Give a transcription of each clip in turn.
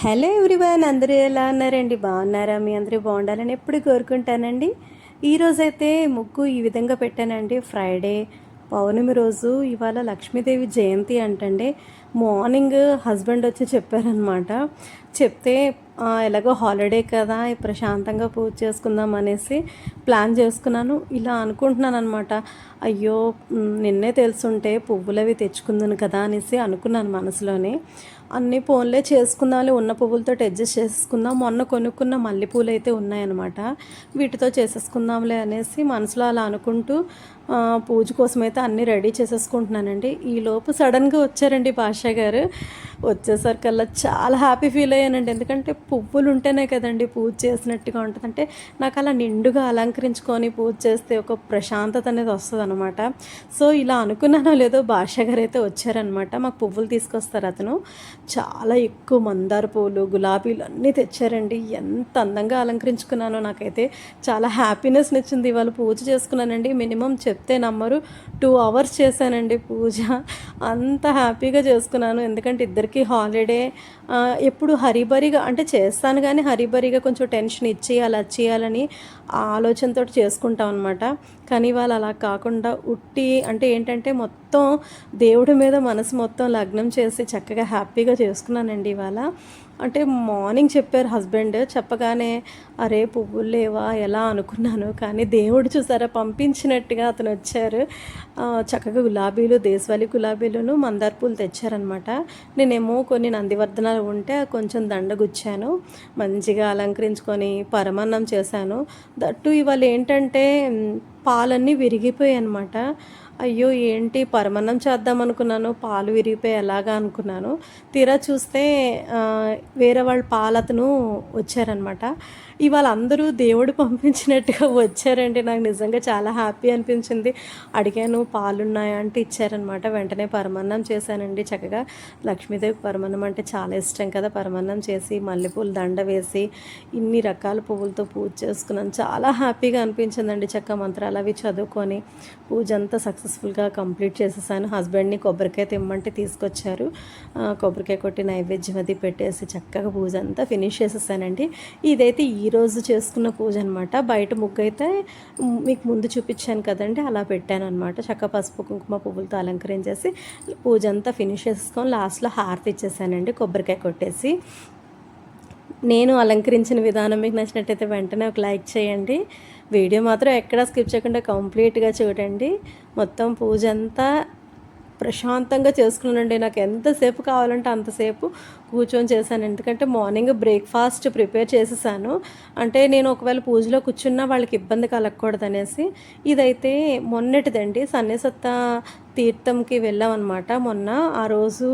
Hello everyone అందరూ ఎలా ఉన్నారండి? బాగున్నారా? మీ అందరూ బాగుండాలని ఎప్పుడు కోరుకుంటానండి. ఈరోజైతే ముగ్గు ఈ విధంగా పెట్టానండి. ఫ్రైడే పౌర్ణమి రోజు ఇవాళ లక్ష్మీదేవి జయంతి అంటండి. మార్నింగ్ హస్బెండ్ వచ్చి చెప్పారనమాట చెప్తే ఎలాగో హాలిడే కదా ప్రశాంతంగా పూజ చేసుకుందాం అనేసి ప్లాన్ చేసుకున్నాను. ఇలా అనుకుంటున్నాను అనమాట అయ్యో నిన్నే తెలుసుంటే పువ్వులు అవి తెచ్చుకుందాను కదా అనేసి అనుకున్నాను మనసులోనే. అన్ని ఫోన్లే చేసుకుందాంలే ఉన్న పువ్వులతో అడ్జస్ట్ చేసుకుందాం మొన్న కొనుక్కున్న మల్లెపూలు అయితే ఉన్నాయన్నమాట. వీటితో చేసేసుకుందాంలే అనేసి మనసులో అలా అనుకుంటూ పూజ కోసం అయితే అన్నీ రెడీ చేసేసుకుంటున్నానండి. ఈలోపు సడన్గా వచ్చారండి బాషా గారు. వచ్చేసరికల్లా చాలా హ్యాపీ ఫీల్ అయ్యానండి. ఎందుకంటే పువ్వులు ఉంటేనే కదండి పూజ చేసినట్టుగా ఉంటుంది. అంటే నాకు అలా నిండుగా అలంకరించుకొని పూజ చేస్తే ఒక ప్రశాంతత అనేది వస్తుంది అనమాట సో ఇలా అనుకున్నానో లేదో బాషా గారు అయితే వచ్చారనమాట మాకు పువ్వులు తీసుకొస్తారు అతను. చాలా ఎక్కువ మందార పూలు గులాబీలు అన్నీ తెచ్చారండి. ఎంత అందంగా అలంకరించుకున్నానో నాకైతే చాలా హ్యాపీనెస్ నచ్చింది. ఇవాళ పూజ చేసుకున్నానండి. మినిమం చెప్తే నమ్మరు. టూ అవర్స్ చేశానండి పూజ. అంత హ్యాపీగా చేసుకున్నాను. ఎందుకంటే ఇద్దరికి హాలిడే ఎప్పుడు హరిబరిగా అంటే చేస్తాను కానీ హరిబరిగా కొంచెం టెన్షన్ ఇచ్చేయాలి అది చేయాలని ఆ ఆలోచనతో చేసుకుంటాం అనమాట కానీ వాళ్ళు అలా కాకుండా ఉట్టి అంటే ఏంటంటే మొత్తం దేవుడి మీద మనసు మొత్తం లగ్నం చేసి చక్కగా హ్యాపీగా చేసుకున్నానండి ఇవాళ. అంటే మార్నింగ్ చెప్పారు హస్బెండ్ చెప్పగానే అరే పువ్వులు లేవా? ఎలా అనుకున్నాను? కానీ దేవుడు చూసారా? పంపించినట్టుగా అతను వచ్చారు. చక్కగా గులాబీలు దేశవాళీ గులాబీలను మందార పూలు తెచ్చారనమాట నేనేమో కొన్ని నందివర్ధనాలు ఉంటే కొంచెం దండ గుచ్చాను మంచిగా అలంకరించుకొని పరమాన్నం చేశాను. దట్టు ఇవాళ ఏంటంటే పాలన్నీ విరిగిపోయాయి అనమాట అయ్యో ఏంటి? పరమాన్నం చేద్దాం అనుకున్నాను పాలు విరిగిపోయి ఎలాగా అనుకున్నాను. తీరా చూస్తే వేరే వాళ్ళ పాలతను వచ్చారనమాట. ఇవాళ అందరూ దేవుడు పంపించినట్టుగా వచ్చారండి. నాకు నిజంగా చాలా హ్యాపీ అనిపించింది. అడిగాను పాలున్నాయా? అంటే ఇచ్చారనమాట. వెంటనే పరమాన్నం చేశానండి చక్కగా. లక్ష్మీదేవి పరమాన్నం అంటే చాలా ఇష్టం కదా. పరమాన్నం చేసి మల్లెపూలు దండ వేసి ఇన్ని రకాల పువ్వులతో పూజ చేసుకున్నాను. చాలా హ్యాపీగా అనిపించిందండి. చక్క మంత్రాలు అవి చదువుకొని పూజ అంతా సక్సెస్ఫుల్గా కంప్లీట్ చేసేసాను. హస్బెండ్ని కొబ్బరికాయ తిమ్మంటే తీసుకొచ్చారు. కొబ్బరికాయ కొట్టి నైవేద్యం అది పెట్టేసి చక్కగా పూజ అంతా ఫినిష్ చేసేసానండి. ఇదైతే ఈరోజు చేసుకున్న పూజ అనమాట బయట ముగ్గు అయితే మీకు ముందు చూపించాను కదండి అలా పెట్టాను అనమాట చక్క పసుపు కుంకుమ పువ్వులతో అలంకరించేసి పూజ అంతా ఫినిష్ చేసుకొని లాస్ట్లో హారతి ఇచ్చేసానండి కొబ్బరికాయ కొట్టేసి. నేను అలంకరించిన విధానం మీకు నచ్చినట్టయితే వెంటనే ఒక లైక్ చేయండి. వీడియో మాత్రం ఎక్కడా స్కిప్ చేయకుండా కంప్లీట్గా చూడండి. మొత్తం పూజ అంతా ప్రశాంతంగా చేసుకున్నానండి. నాకు ఎంతసేపు కావాలంటే అంతసేపు కూర్చొని చేశాను. ఎందుకంటే మార్నింగ్ బ్రేక్ఫాస్ట్ ప్రిపేర్ చేసేసాను. అంటే నేను ఒకవేళ పూజలో కూర్చున్నా వాళ్ళకి ఇబ్బంది కలగకూడదు అనేసి ఇదైతే మొన్నటిదండి. సన్నిసత్త తీర్థంకి వెళ్ళామన్నమాట. మొన్న ఆ రోజు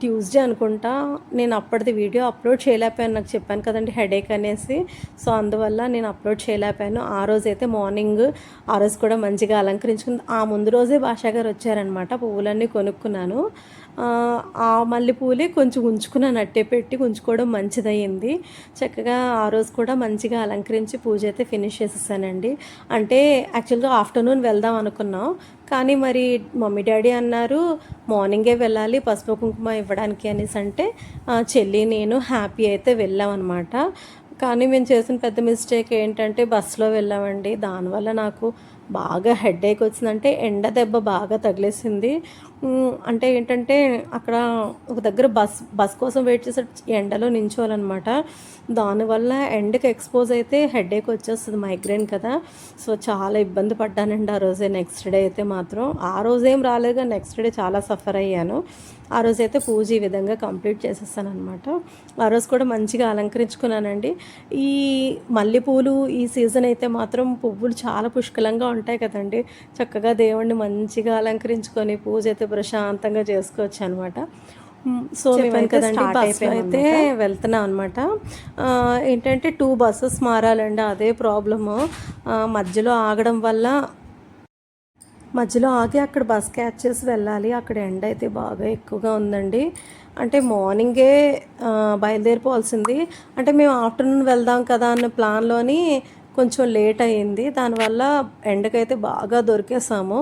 ట్యూస్డే అనుకుంటా నేను అప్పటిది వీడియో అప్లోడ్ చేయలేకపోయాను నాకు చెప్పాను కదండి హెడేక్ అనేసి. సో అందువల్ల నేను అప్లోడ్ చేయలేకపోయాను. ఆ రోజు అయితే మార్నింగ్ ఆ రోజు కూడా మంచిగా అలంకరించుకుని ఆ ముందు రోజే భాషా గారు వచ్చారనమాట పువ్వులన్నీ కొనుక్కున్నాను. ఆ, మల్లెపూలే కొంచెం ఉంచుకున్నాను అట్టే పెట్టి ఉంచుకోవడం మంచిదయ్యింది. చక్కగా ఆ రోజు కూడా మంచిగా అలంకరించి పూజ అయితే ఫినిష్ చేసేసానండి. అంటే యాక్చువల్గా ఆఫ్టర్నూన్ వెళ్దాం అనుకున్నాం. కానీ మరి మమ్మీ డాడీ అన్నారు మార్నింగే వెళ్ళాలి పసుపు కుంకుమ ఇవ్వడానికి అనేసి అంటే చెల్లి నేను హ్యాపీ అయితే వెళ్ళామన్నమాట. కానీ మేము చేసిన పెద్ద మిస్టేక్ ఏంటంటే బస్సులో వెళ్ళామండి. దానివల్ల నాకు బాగా హెడేక్ వచ్చిందంటే ఎండ దెబ్బ బాగా తగిలేసింది. అంటే ఏంటంటే అక్కడ ఒక దగ్గర బస్ బస్ కోసం వెయిట్ చేసే ఎండలో నించోవాలన్నమాట. దానివల్ల ఎండకి ఎక్స్పోజ్ అయితే హెడేక్ వచ్చేస్తుంది మైగ్రేన్ కదా. సో చాలా ఇబ్బంది పడ్డానండి ఆ రోజే. నెక్స్ట్ డే అయితే మాత్రం ఆ రోజు ఏం రాలేదు నెక్స్ట్ డే చాలా సఫర్ అయ్యాను. ఆ రోజు అయితే పూజ ఈ విధంగా కంప్లీట్ చేసేసాను అనమాట ఆ రోజు కూడా మంచిగా అలంకరించుకున్నానండి. ఈ మల్లెపూలు ఈ సీజన్ అయితే మాత్రం పువ్వులు చాలా పుష్కలంగా ఉంటాయి కదండి. చక్కగా దేవుణ్ణి మంచిగా అలంకరించుకొని పూజ అయితే ప్రశాంతంగా చేసుకోవచ్చు అనమాట సో మేమైతే కదండి బస్సులో అయితే వెళ్తున్నాం అనమాట ఏంటంటే టూ బస్సెస్ మారాలండి అదే ప్రాబ్లము. మధ్యలో ఆగడం వల్ల మధ్యలో ఆగి అక్కడ బస్ క్యాచ్ చేసి వెళ్ళాలి. అక్కడ ఎండ అయితే బాగా ఎక్కువగా ఉందండి. అంటే మార్నింగే బయలుదేరిపోవాల్సింది. అంటే మేము ఆఫ్టర్నూన్ వెళ్దాం కదా అన్న ప్లాన్లోని కొంచెం లేట్ అయింది. దానివల్ల ఎండకైతే బాగా దొరికేసాము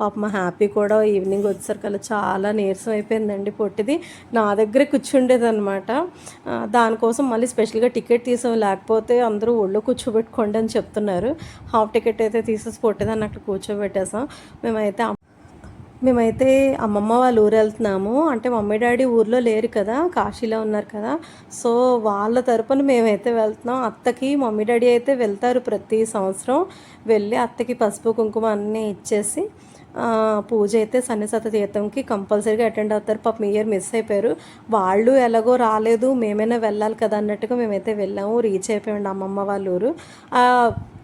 పాప మా హ్యాపీ కూడా ఈవినింగ్ వచ్చేసరికల్లా చాలా నీరసం అయిపోయిందండి పొట్టిది. నా దగ్గరే కూర్చుండేది అనమాట దానికోసం మళ్ళీ స్పెషల్గా టికెట్ తీసాం. లేకపోతే అందరూ ఒళ్ళో కూర్చోబెట్టుకోండి అని చెప్తున్నారు. హాఫ్ టికెట్ అయితే తీసేసి పొట్టిదాన్ని అక్కడ కూర్చోబెట్టేసాం మేమైతే మేమైతే అమ్మమ్మ వాళ్ళ ఊరు వెళ్తున్నాము. అంటే మమ్మీ డాడీ ఊర్లో లేరు కదా కాశీలో ఉన్నారు కదా. సో వాళ్ళ తరపున మేమైతే వెళ్తున్నాం. అత్తకి మమ్మీ డాడీ అయితే వెళ్తారు ప్రతి సంవత్సరం. వెళ్ళి అత్తకి పసుపు కుంకుమ అన్నీ ఇచ్చేసి పూజ అయితే సన్నిసత తీర్థంకి కంపల్సరీగా అటెండ్ అవుతారు. పాపం ఇయర్ మిస్ అయిపోయారు. వాళ్ళు ఎలాగో రాలేదు మేమైనా వెళ్ళాలి కదా అన్నట్టుగా మేమైతే వెళ్ళాము. రీచ్ అయిపోయాం అమ్మమ్మ వాళ్ళ ఊరు.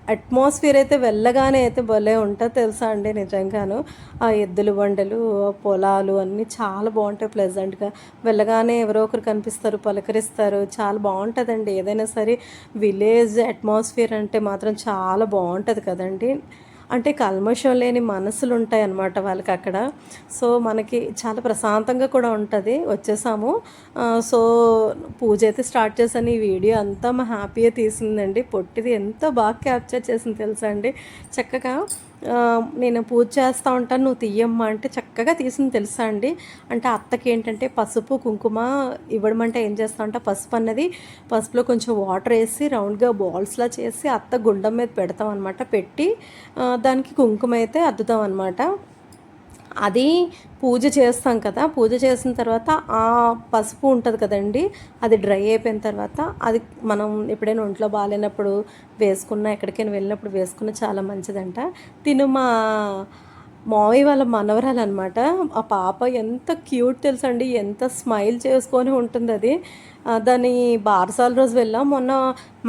అట్మాస్ఫియర్ అయితే వెళ్ళగానే అయితే భలే ఉంటుంది తెలుసా అండి నిజంగాను. ఆ ఎద్దులు బండలు పొలాలు అన్నీ చాలా బాగుంటాయి ప్లెజెంట్గా వెళ్ళగానే ఎవరో ఒకరు కనిపిస్తారు పలకరిస్తారు. చాలా బాగుంటుందండి. ఏదైనా సరే విలేజ్ అట్మాస్ఫియర్ అంటే మాత్రం చాలా బాగుంటుంది కదండి. అంటే కల్మషం లేని మనసులు ఉంటాయి అన్నమాట వాళ్ళకి అక్కడ సో మనకి చాలా ప్రశాంతంగా కూడా ఉంటుంది. వచ్చేసాము. సో పూజ అయితే స్టార్ట్ చేశాను. ఈ వీడియో అంతా మా హ్యాపీగా తీసిందండి. పొట్టిది ఎంత బాగా క్యాప్చర్ చేసింది తెలుసా అండి? చక్కగా నేను పూజ చేస్తూ ఉంటాను నువ్వు తీయమ్మా అంటే చక్కగా తీసింది తెలుసా అండి? అంటే అత్తకి ఏంటంటే పసుపు కుంకుమ ఇవ్వడం అంటే ఏం చేస్తా అంటే పసుపు అన్నది పసుపులో కొంచెం వాటర్ వేసి రౌండ్గా బాల్స్లా చేసి అత్త గుండం మీద పెడతాం అనమాట పెట్టి దానికి కుంకుమ అయితే అద్దుతాం అనమాట అది పూజ చేస్తాం కదా పూజ చేసిన తర్వాత ఆ పసుపు ఉంటుంది కదండి అది డ్రై అయిపోయిన తర్వాత అది మనం ఎప్పుడైనా ఒంట్లో బాగాలేనప్పుడు వేసుకున్న ఎక్కడికైనా వెళ్ళినప్పుడు వేసుకున్న చాలా మంచిదంట. తిను మా మావయ్య వాళ్ళ మనవరాలు అనమాట ఆ పాప ఎంత క్యూట్ తెలుసండి ఎంత స్మైల్ చేసుకొని ఉంటుంది అది. దాని బారసాల రోజు వెళ్ళాం. మొన్న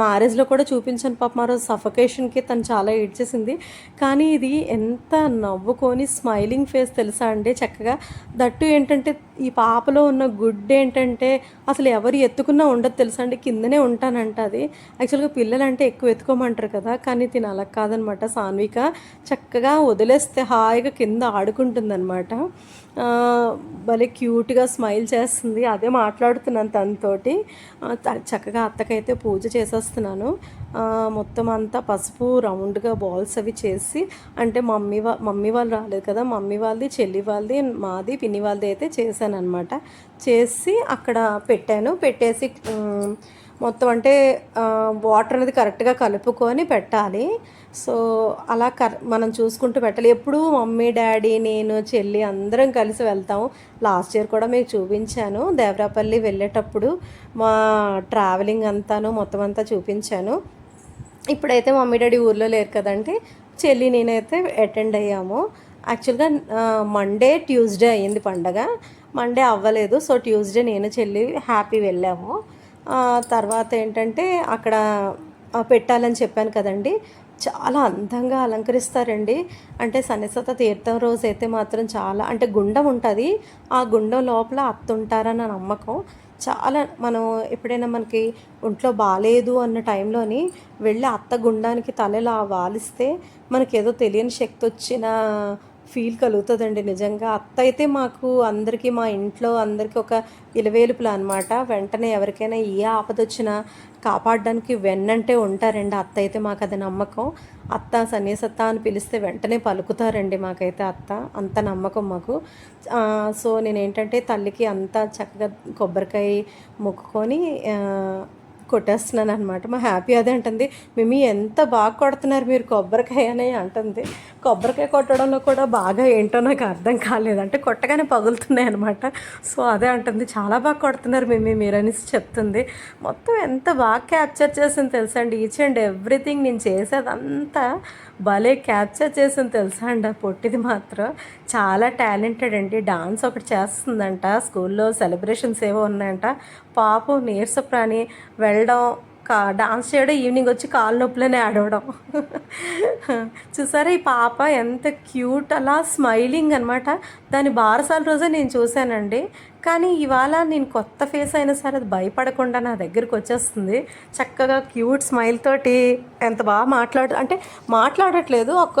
మ్యారేజ్లో కూడా చూపించాను పాప. మా రోజు సఫకేషన్కి తను చాలా ఏడ్చేసింది. కానీ ఇది ఎంత నవ్వుకొని స్మైలింగ్ ఫేస్ తెలుసా అండి? చక్కగా దట్టు ఏంటంటే ఈ పాపలో ఉన్న గుడ్ ఏంటంటే అసలు ఎవరు ఎత్తుకున్నా ఉండదు తెలుసా అండి? కిందనే ఉంటానంట అది. యాక్చువల్గా పిల్లలు అంటే ఎక్కువ ఎత్తుకోమంటారు కదా కానీ తిన అలా కాదనమాట సాన్విక. చక్కగా వదిలేస్తే హాయిగా కింద ఆడుకుంటుందన్నమాట భలే క్యూట్గా స్మైల్ చేస్తుంది. అదే మాట్లాడుతున్నాను తనతోటి. కాబట్టి చక్కగా అత్తకైతే పూజ చేసేస్తున్నాను. మొత్తం అంతా పసుపు రౌండ్గా బాల్స్ అవి చేసి అంటే మమ్మీ వా మమ్మీ వాళ్ళు రాలేదు కదా మమ్మీ వాళ్ళది చెల్లి వాళ్ళది మాది పిన్ని వాళ్ళది అయితే చేశాను అనమాట చేసి అక్కడ పెట్టాను. పెట్టేసి మొత్తం అంటే వాటర్ అనేది కరెక్ట్గా కలుపుకొని పెట్టాలి. సో అలా కర్ మనం చూసుకుంటూ పెట్టాలి. ఎప్పుడు మమ్మీ డాడీ నేను చెల్లి అందరం కలిసి వెళ్తాము. లాస్ట్ ఇయర్ కూడా మీకు చూపించాను. దేవరాపల్లి వెళ్ళేటప్పుడు మా ట్రావెలింగ్ అంతాను మొత్తం అంతా చూపించాను. ఇప్పుడైతే మమ్మీ డాడీ ఊర్లో లేరు కదండి. చెల్లి నేనైతే అటెండ్ అయ్యాము. యాక్చువల్గా మండే ట్యూస్డే అయ్యింది పండగ. మండే అవ్వలేదు. సో ట్యూస్డే నేను చెల్లి హ్యాపీ వెళ్ళాము. తర్వాత ఏంటంటే అక్కడ పెట్టాలని చెప్పాను కదండి. చాలా అందంగా అలంకరిస్తారండి. అంటే సన్నిసత తీర్థం రోజు అయితే మాత్రం చాలా అంటే గుండం ఉంటుంది. ఆ గుండం లోపల అత్తుంటారన్న నమ్మకం. చాలా మనం ఎప్పుడైనా మనకి ఒంట్లో బాగాలేదు అన్న టైంలోని వెళ్ళి అత్త గుండానికి తలలా వాలిస్తే మనకి ఏదో తెలియని శక్తి వచ్చిన ఫీల్ కలుగుతుందండి. నిజంగా అత్త అయితే మాకు అందరికీ మా ఇంట్లో అందరికీ ఒక ఇలవేలుపులు అనమాట వెంటనే ఎవరికైనా ఏ ఆపద వచ్చినా కాపాడడానికి వెన్నంటే ఉంటారండి అత్త అయితే మాకు అది నమ్మకం. అత్త సన్యాసత్త అని పిలిస్తే వెంటనే పలుకుతారండి మాకైతే అత్త. అంత నమ్మకం మాకు. సో నేను ఏంటంటే తల్లికి అంతా చక్కగా కొబ్బరికాయ మొక్కుకొని కొట్టేస్తున్నాను అనమాట మా హ్యాపీ అదే అంటుంది మిమ్మీ ఎంత బాగా కొడుతున్నారు మీరు కొబ్బరికాయ అని అంటుంది. కొబ్బరికాయ కొట్టడంలో కూడా బాగా ఏంటో నాకు అర్థం కాలేదు. అంటే కొట్టగానే పగులుతున్నాయి అనమాట సో అదే అంటుంది చాలా బాగా కొడుతున్నారు మిమ్మీ మీరు అనేసి చెప్తుంది. మొత్తం ఎంత బాగా క్యాప్చర్ చేసింది తెలుసా అండి? ఈచ్ అండ్ ఎవ్రీథింగ్ నేను చేసేదంతా భలే క్యాప్చర్ చేసింది తెలుసా అండి ఆ పొట్టిది మాత్రం. చాలా టాలెంటెడ్ అండి. డాన్స్ ఒకటి చేస్తుందంట స్కూల్లో సెలబ్రేషన్స్ ఏవో ఉన్నాయంట. పాపం నీరసప్రాణి వెళ్ళడం కా డాన్స్ చేయడం ఈవినింగ్ వచ్చి కాళ్ళ నొప్పులనే ఆడవడం. చూసారా ఈ పాప ఎంత క్యూట్ అలా స్మైలింగ్ అనమాట దాని బారసాల రోజే నేను చూశానండి. కానీ ఇవాళ నేను కొత్త ఫేస్ అయినా సరే అది భయపడకుండా నా దగ్గరికి వచ్చేస్తుంది. చక్కగా క్యూట్ స్మైల్ తోటి ఎంత బాగా మాట్లాడు అంటే మాట్లాడట్లేదు. ఒక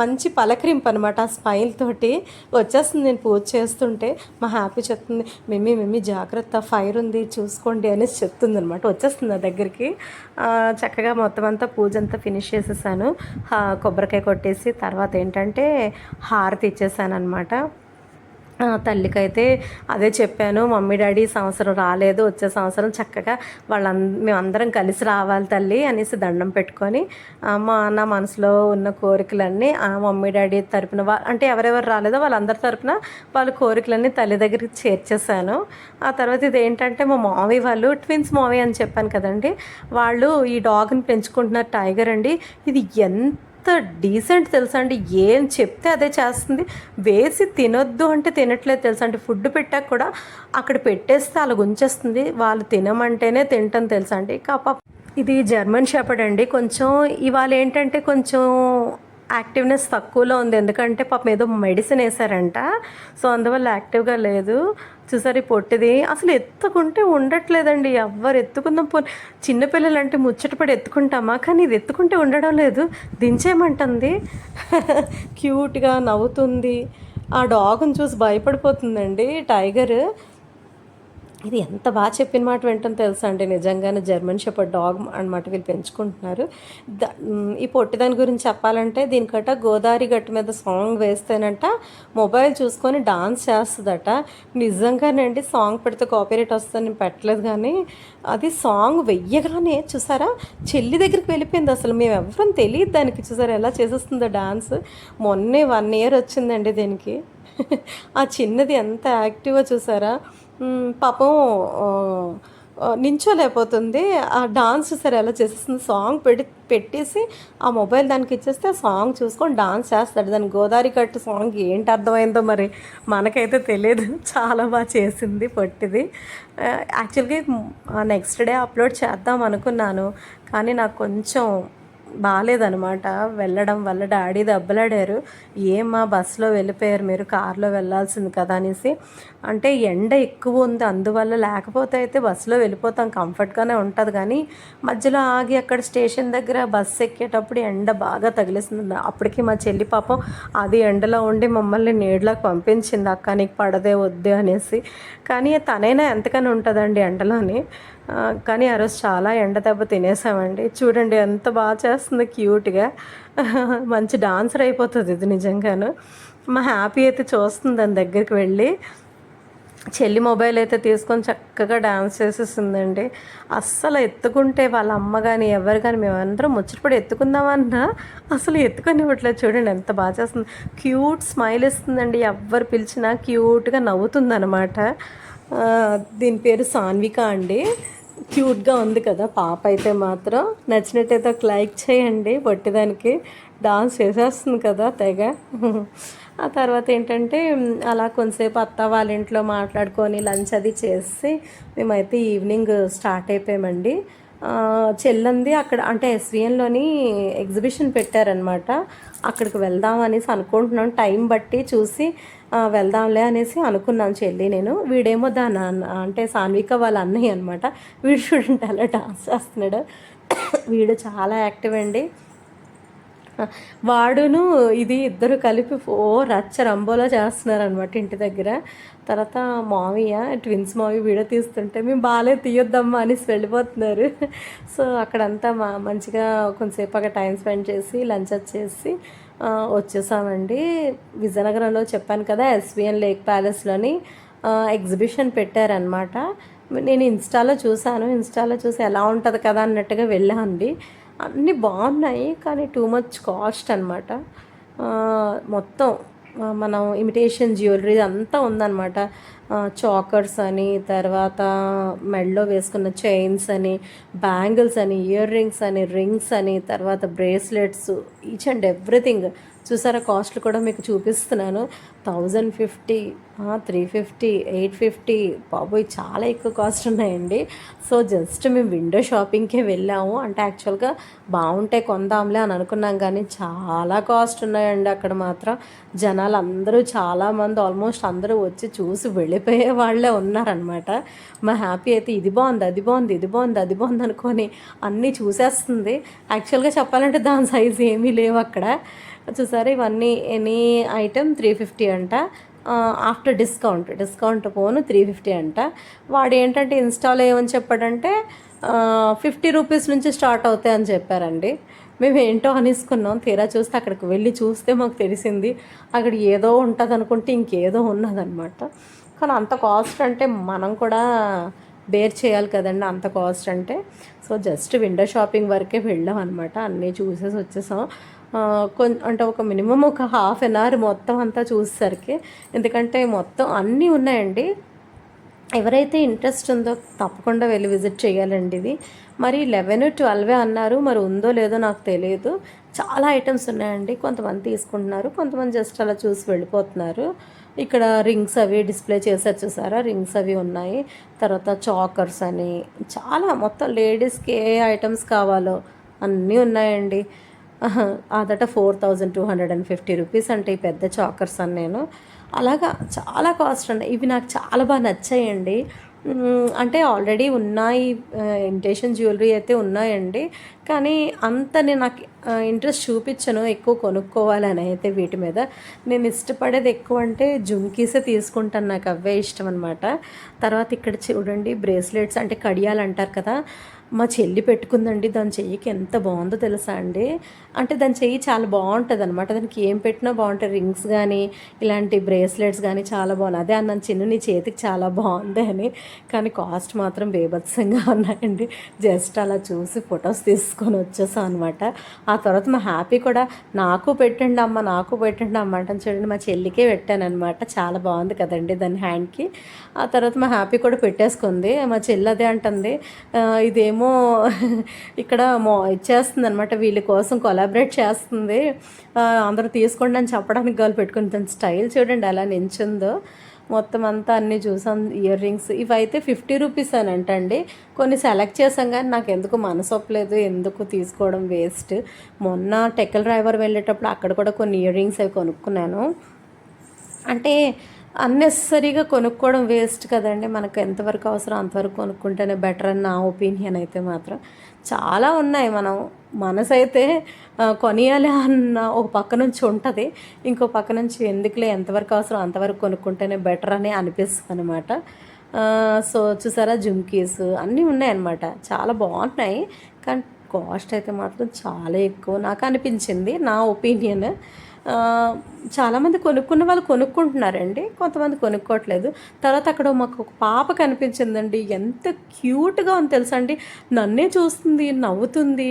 మంచి పలకరింపు అనమాట ఆ స్మైల్ తోటి. వచ్చేస్తుంది నేను పూజ చేస్తుంటే మా హ్యాపీ చెప్తుంది మిమ్మీ మిమ్మీ జాగ్రత్త ఫైర్ ఉంది చూసుకోండి అనేసి చెప్తుంది అనమాట వచ్చేస్తుంది నా దగ్గరికి. చక్కగా మొత్తం అంతా పూజ అంతా ఫినిష్ చేసేసాను. కొబ్బరికాయ కొట్టేసి తర్వాత ఏంటంటే హారతి ఇచ్చేసాను అనమాట తల్లికైతే అదే చెప్పాను మమ్మీ డాడీ ఈ సంవత్సరం రాలేదు వచ్చే సంవత్సరం చక్కగా వాళ్ళం మేమందరం కలిసి రావాలి తల్లి అనేసి దండం పెట్టుకొని మా నా మనసులో ఉన్న కోరికలన్నీ ఆ మమ్మీ డాడీ తరపున అంటే ఎవరెవరు రాలేదో వాళ్ళందరి తరపున వాళ్ళ కోరికలన్నీ తల్లి దగ్గరికి చేర్చేసాను ఆ తర్వాత ఇది ఏంటంటే మా మావి వాళ్ళు ట్విన్స్ మావి అని చెప్పాను కదండి వాళ్ళు ఈ డాగ్ని పెంచుకుంటున్నారు టైగర్ అండి. ఇది ఎంత ఎంత డీసెంట్ తెలుసా అండి? ఏం చెప్తే అదే చేస్తుంది. వేసి తినొద్దు అంటే తినట్లేదు తెలుసా అంటే ఫుడ్ పెట్టాక కూడా అక్కడ పెట్టేస్తే అలా ఉంచేస్తుంది వాళ్ళు తినమంటేనే తింటాం తెలుసా అండి? కాప ఇది జర్మన్ షెపర్డ్ అండి. కొంచెం ఇవాళ ఏంటంటే కొంచెం యాక్టివ్నెస్ తక్కువలో ఉంది. ఎందుకంటే పాపం ఏదో మెడిసిన్ వేసారంట సో అందువల్ల యాక్టివ్గా లేదు. చూసారు పొట్టిది. అసలు ఎత్తుకుంటే ఉండట్లేదండి. ఎవ్వరు ఎత్తుకుందాం పో చిన్నపిల్లలు అంటే ముచ్చటపడి ఎత్తుకుంటామా? కానీ ఇది ఎత్తుకుంటే ఉండడం లేదు. దించేయమంటుంది. క్యూట్గా నవ్వుతుంది. ఆ డాగ్ని చూసి భయపడిపోతుందండి. టైగర్. ఇది ఎంత బాగా చెప్పిన మాట వింటాం తెలుసా అండి? నిజంగానే జర్మన్ షెపర్డ్ డాగ్ అనమాట వీళ్ళు పెంచుకుంటున్నారు. ద- ఈ పొట్టి దాని గురించి చెప్పాలంటే దీనికట గోదావరి గట్టు మీద సాంగ్ వేస్తేనంట మొబైల్ చూసుకొని డాన్స్ చేస్తుందట. నిజంగానండి సాంగ్ పెడితే కాపీరేట్ వస్తుంది నేను పెట్టలేదు కానీ అది సాంగ్ వెయ్యగానే చూసారా? చెల్లి దగ్గరికి వెళ్ళిపోయింది అసలు. మేము ఎవరం తెలియదు దానికి. చూసారా ఎలా చేసేస్తుందో డాన్స్. మొన్నే వన్ ఇయర్ వచ్చిందండి దీనికి. ఆ చిన్నది ఎంత యాక్టివ్గా చూసారా? పాపం నించోలేకపోతుంది. ఆ డాన్స్ సరే ఎలా చేసేస్తుంది. సాంగ్ పెట్టి పెట్టేసి ఆ మొబైల్ దానికి ఇచ్చేస్తే ఆ సాంగ్ చూసుకొని డాన్స్ చేస్తాడు. దాని గోదావరి కట్టు సాంగ్ ఏంటి అర్థమైందో మరి మనకైతే తెలియదు. చాలా బాగా చేసింది పట్టిది. యాక్చువల్గా నెక్స్ట్ డే అప్లోడ్ చేద్దాం అనుకున్నాను. కానీ నాకు కొంచెం బాగాలేదనమాట వెళ్ళడం వల్ల డాడీ దెబ్బలాడారు. ఏమా బస్సులో వెళ్ళిపోయారు? మీరు కారులో వెళ్ళాల్సింది కదా అనేసి. అంటే ఎండ ఎక్కువ ఉంది. అందువల్ల లేకపోతే అయితే బస్సులో వెళ్ళిపోతాం. కంఫర్ట్గానే ఉంటుంది. కానీ మధ్యలో ఆగి అక్కడ స్టేషన్ దగ్గర బస్సు ఎక్కేటప్పుడు ఎండ బాగా తగిలిస్తుంది అప్పటికి మా చెల్లి పాపం అది ఎండలో ఉండి మమ్మల్ని నీడలోకి పంపించింది. అక్క నీకు పడదే వద్దు అనేసి. కానీ తనైనా ఎంతకని ఉంటుందండి ఎండలోని. కానీ ఆ రోజు చాలా ఎండ దెబ్బ తినేసామండి. చూడండి ఎంత బాగా చేస్తుంది క్యూట్గా. మంచి డాన్సర్ అయిపోతుంది ఇది నిజంగాను. మా హ్యాపీ అయితే చూస్తుంది దాని దగ్గరికి వెళ్ళి. చెల్లి మొబైల్ అయితే తీసుకొని చక్కగా డాన్స్ చేసేసిందండి. అస్సలు ఎత్తుకుంటే వాళ్ళ అమ్మ కానీ ఎవరు కానీ మేమందరం ముచ్చటపడి ఎత్తుకుందామన్నా అసలు ఎత్తుకొని ఇవ్వట్లేదు చూడండి ఎంత బాగా చేస్తుంది. క్యూట్ స్మైల్ ఇస్తుందండి. ఎవరు పిలిచినా క్యూట్గా నవ్వుతుంది అనమాట దీని పేరు సాన్విక అండి. క్యూట్గా ఉంది కదా పాప అయితే మాత్రం. నచ్చినట్టయితే ఒక లైక్ చేయండి. పొట్టిదానికి డాన్స్ చేసేస్తుంది కదా తెగ. ఆ తర్వాత ఏంటంటే అలా కొంతసేపు అత్త వాళ్ళ ఇంట్లో మాట్లాడుకొని లంచ్ అది చేసి మేమైతే ఈవినింగ్ స్టార్ట్ అయిపోయామండి. చెల్లంది అక్కడ అంటే ఎస్విఎన్లోని ఎగ్జిబిషన్ పెట్టారనమాట అక్కడికి వెళ్దాం అనేసి అనుకుంటున్నాం. టైం బట్టి చూసి వెళ్దాంలే అనేసి అనుకున్నాను చెల్లి నేను. వీడేమో దాని అన్న- అంటే సాన్విక వాళ్ళ అన్నయ్య అనమాట వీడు చూడండి అలా డాన్స్ చేస్తున్నాడు. వీడు చాలా యాక్టివ్ అండి. వాడును ఇది ఇద్దరు కలిపి ఓ రచ్చ రంబోలా చేస్తున్నారు అనమాట ఇంటి దగ్గర. తర్వాత మావయ్య ట్విన్స్ మావి వీడియో తీస్తుంటే మేము బాగాలే తీయొద్దమ్మా అనేసి వెళ్ళిపోతున్నారు. సో అక్కడంతా మా మంచిగా కొంతసేపు అక్కడ టైం స్పెండ్ చేసి లంచ్ వచ్చేసి వచ్చేసామండి. విజయనగరంలో చెప్పాను కదా ఎస్విఎన్ లేక్ ప్యాలెస్లోని ఎగ్జిబిషన్ పెట్టారనమాట నేను ఇన్స్టాలో చూశాను. ఇన్స్టాలో చూసి ఎలా ఉంటుంది కదా అన్నట్టుగా వెళ్ళానండి. అన్నీ బాగున్నాయి కానీ టూ మచ్ కాస్ట్ అనమాట మొత్తం మనం ఇమిటేషన్ జ్యువెలరీ అంతా ఉందన్నమాట. చాకర్స్ అని తర్వాత మెడలో వేసుకున్న చైన్స్ అని బ్యాంగిల్స్ అని ఇయర్ రింగ్స్ అని రింగ్స్ అని తర్వాత బ్రేస్లెట్స్ ఈచ్ అండ్ ఎవ్రీథింగ్ చూసారా కాస్ట్లు కూడా మీకు చూపిస్తున్నాను. Thousand fifty three fifty eight fifty. బాబోయ్ చాలా ఎక్కువ కాస్ట్ ఉన్నాయండి. సో జస్ట్ మేము విండో షాపింగ్కే వెళ్ళాము. అంటే యాక్చువల్గా బాగుంటే కొందాంలే అని అనుకున్నాం కానీ చాలా కాస్ట్ ఉన్నాయండి అక్కడ మాత్రం. జనాలు అందరూ చాలామంది ఆల్మోస్ట్ అందరూ వచ్చి చూసి వెళ్ళిపోయే వాళ్ళే ఉన్నారనమాట మా హ్యాపీ అయితే ఇది బాగుంది అది బాగుంది ఇది బాగుంది అది బాగుంది అనుకొని అన్నీ చూసేస్తుంది. యాక్చువల్గా చెప్పాలంటే దాని సైజ్ ఏమీ లేవు అక్కడ. చూసారా ఇవన్నీ ఎనీ ఐటెం త్రీ ఫిఫ్టీ అంట. ఆఫ్టర్ డిస్కౌంట్ డిస్కౌంట్ పోను త్రీ ఫిఫ్టీ అంట. వాడు ఏంటంటే ఇన్స్టాల్ ఏమని చెప్పాడంటే ఫిఫ్టీ రూపీస్ నుంచి స్టార్ట్ అవుతాయి అని చెప్పారండి. మేము ఏంటో అనేసుకున్నాం తీరా చూస్తే అక్కడికి వెళ్ళి చూస్తే మాకు తెలిసింది అక్కడ ఏదో ఉంటుంది అనుకుంటే ఇంకేదో ఉన్నదనమాట కానీ అంత కాస్ట్ అంటే మనం కూడా బేర్ చేయాలి కదండి అంత కాస్ట్ అంటే. సో జస్ట్ విండో షాపింగ్ వరకే వెళ్ళాం అనమాట అన్నీ చూసేసి వచ్చేసాం. అంటే ఒక మినిమం ఒక హాఫ్ అన్ అవర్ మొత్తం అంతా చూసేసరికి ఎందుకంటే మొత్తం అన్నీ ఉన్నాయండి. ఎవరైతే ఇంట్రెస్ట్ ఉందో తప్పకుండా వెళ్ళి విజిట్ చేయాలండి ఇది. మరి లెవెన్ ట్వెల్వే అన్నారు మరి ఉందో లేదో నాకు తెలియదు. చాలా ఐటమ్స్ ఉన్నాయండి కొంతమంది తీసుకుంటున్నారు కొంతమంది జస్ట్ అలా చూసి వెళ్ళిపోతున్నారు. ఇక్కడ రింగ్స్ అవి డిస్ప్లే చేశారు చూసారా? రింగ్స్ అవి ఉన్నాయి. తర్వాత చాకర్స్ అని చాలా మొత్తం లేడీస్కి ఏ ఐటమ్స్ కావాలో అన్నీ ఉన్నాయండి. అదట four thousand two hundred and fifty rupees అంటే ఈ పెద్ద చాకర్స్ అని నేను. అలాగా చాలా కాస్ట్ అండి. ఇవి నాకు చాలా బాగా నచ్చాయండి. అంటే ఆల్రెడీ ఉన్నాయి ఇమిటేషన్ జ్యువెలరీ అయితే ఉన్నాయండి. కానీ అంత నేను నాకు ఇంట్రెస్ట్ చూపించను ఎక్కువ కొనుక్కోవాలని అయితే వీటి మీద. నేను ఇష్టపడేది ఎక్కువ అంటే జుంకీసే తీసుకుంటాను నాకు అవే ఇష్టం అనమాట తర్వాత ఇక్కడ చూడండి బ్రేస్లెట్స్ అంటే కడియాలు అంటారు కదా. మా చెల్లి పెట్టుకుందండి దాని చెయ్యికి ఎంత బాగుందో తెలుసా అండి? అంటే దాని చెయ్యి చాలా బాగుంటుంది అనమాట దానికి ఏం పెట్టినా బాగుంటుంది రింగ్స్ కానీ ఇలాంటి బ్రేస్లెట్స్ కానీ చాలా బాగున్నాయి. అదే అన్న చిన్న నీ చేతికి చాలా బాగుంది అని. కానీ కాస్ట్ మాత్రం బేభత్సంగా ఉన్నాయండి. జస్ట్ అలా చూసి ఫొటోస్ తీసుకొని వచ్చేసాం అనమాట ఆ తర్వాత మా హ్యాపీ కూడా నాకు పెట్టండి అమ్మ నాకు పెట్టండి అమ్మ అంటే చూడండి మా చెల్లికే పెట్టాను చాలా బాగుంది కదండి దాని హ్యాండ్కి. ఆ తర్వాత మా హ్యాపీ కూడా పెట్టేసుకుంది. మా చెల్లి అదే అంటుంది ఇదేమో ఏమో ఇక్కడ మో ఇచ్చేస్తుంది అనమాట వీళ్ళ కోసం కొలాబరేట్ చేస్తుంది. అందరూ తీసుకోండి అని చెప్పడానికి గర్ల్ పెట్టుకుని తన స్టైల్ చూడండి అలా నించుందో. మొత్తం అంతా అన్నీ చూసాం. ఇయర్ రింగ్స్ ఇవైతే ఫిఫ్టీ రూపీస్ అని అంటండి కొన్ని సెలెక్ట్ చేసాం కానీ నాకు ఎందుకు మనసొప్పలేదు ఎందుకు తీసుకోవడం వేస్ట్ మొన్న టెక్కల్ డ్రైవర్ వెళ్ళేటప్పుడు అక్కడ కూడా కొన్ని ఇయర్ రింగ్స్ అవి కొనుక్కున్నాను. అంటే అన్నెసరీగా కొనుక్కోవడం వేస్ట్ కదండి. మనకు ఎంతవరకు అవసరం అంతవరకు కొనుక్కుంటేనే బెటర్ అని నా ఒపీనియన్ అయితే మాత్రం. చాలా ఉన్నాయి. మనం మనసు అయితే కొనియాలి అన్న ఒక పక్క నుంచి ఉంటుంది. ఇంకో పక్క నుంచి ఎందుకులే ఎంతవరకు అవసరం అంతవరకు కొనుక్కుంటేనే బెటర్ అని అనిపిస్తుంది అనమాట సో చూసారా జుమ్కీస్ అన్నీ ఉన్నాయన్నమాట చాలా బాగుంటున్నాయి కానీ కాస్ట్ అయితే మాత్రం చాలా ఎక్కువ నాకు అనిపించింది. నా ఒపీనియన్ చాలామంది కొనుక్కున్న వాళ్ళు కొనుక్కుంటున్నారండి కొంతమంది కొనుక్కోవట్లేదు. తర్వాత అక్కడ మాకు ఒక పాప కనిపించిందండి. ఎంత క్యూట్గా ఉంది తెలుసా అండి నన్నే చూస్తుంది నవ్వుతుంది.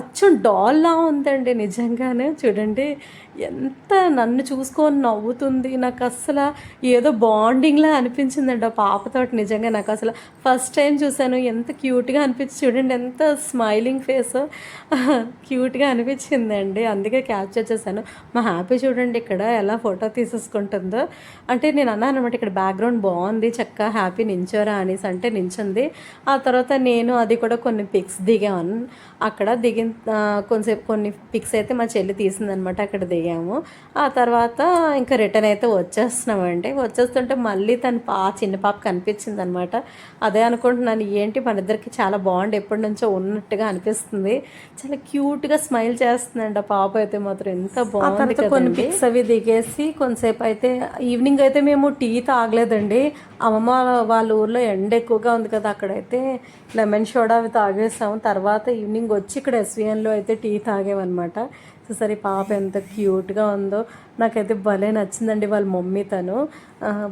అచ్చం డాల్లా ఉందండి నిజంగానే. చూడండి ఎంత నన్ను చూసుకొని నవ్వుతుంది. నాకు అసలు ఏదో బాండింగ్లా అనిపించిందండి ఆ పాపతో నిజంగా. నాకు అసలు ఫస్ట్ టైం చూశాను. ఎంత క్యూట్గా అనిపించి చూడండి ఎంత స్మైలింగ్ ఫేస్. క్యూట్గా అనిపించిందండి. అందుకే క్యాప్చర్ చేశాను. మా హ్యాపీ చూడండి ఇక్కడ ఎలా ఫోటో తీసేసుకుంటుందో. అంటే నేను అన్నాను అనమాట ఇక్కడ బ్యాక్గ్రౌండ్ బాగుంది చక్కగా హ్యాపీ నించోరా అనేసి అంటే నించుంది. ఆ తర్వాత నేను అది కూడా కొన్ని పిక్స్ దిగాను. అక్కడ దిగిన కొంచెంసేపు కొన్ని పిక్స్ అయితే మా చెల్లి తీసిందనమాట. అక్కడ దిగి దిగాము ఆ తర్వాత ఇంకా రిటర్న్ అయితే వచ్చేస్తున్నామండి. వచ్చేస్తుంటే మళ్ళీ తను పా చిన్న పాప కనిపించింది అనమాట అదే అనుకుంటున్నాను ఏంటి మన ఇద్దరికి చాలా బాగుంది ఎప్పటి నుంచో ఉన్నట్టుగా అనిపిస్తుంది. చాలా క్యూట్గా స్మైల్ చేస్తుందండి ఆ పాప అయితే మాత్రం. ఎంత బాగుంది కొన్ని పిక్స్ అవి దిగేసి కొంతసేపు అయితే ఈవినింగ్ అయితే మేము టీ తాగలేదండి. అమ్మమ్మ వాళ్ళ ఊర్లో ఎండ ఎక్కువగా ఉంది కదా అక్కడైతే లెమన్ సోడా అవి తాగేసాము. తర్వాత ఈవినింగ్ వచ్చి ఇక్కడ ఎస్విఎన్లో అయితే టీ తాగామన్నమాట. సరే పాప ఎంత క్యూట్గా ఉందో నాకైతే భలే నచ్చిందండి వాళ్ళ మమ్మీ తను.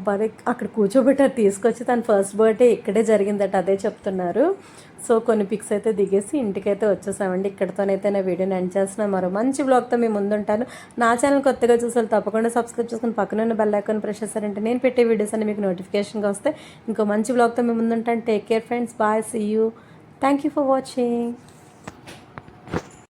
భలే అక్కడ కూర్చోబెట్టారు తీసుకొచ్చి తన ఫస్ట్ బర్త్డే ఇక్కడే జరిగిందట అదే చెప్తున్నారు. సో కొన్ని పిక్స్ అయితే దిగేసి ఇంటికైతే వచ్చేసామండి. ఇక్కడతోనైతే నా వీడియోని ఎండ్ చేస్తున్నా మరో మంచి బ్లాగ్తో మేము ముందుంటాను. నా ఛానల్ కొత్తగా చూసారు తప్పకుండా సబ్స్క్రైబ్ చేసుకుని పక్కన ఉన్న బెల్ ఐకాన్ ప్రెస్ చేశారంటే నేను పెట్టే వీడియోస్ అని మీకు నోటిఫికేషన్గా వస్తే ఇంకో మంచి బ్లాగ్తో మేము ముందుంటాను. Take care friends bye see you thank you for watching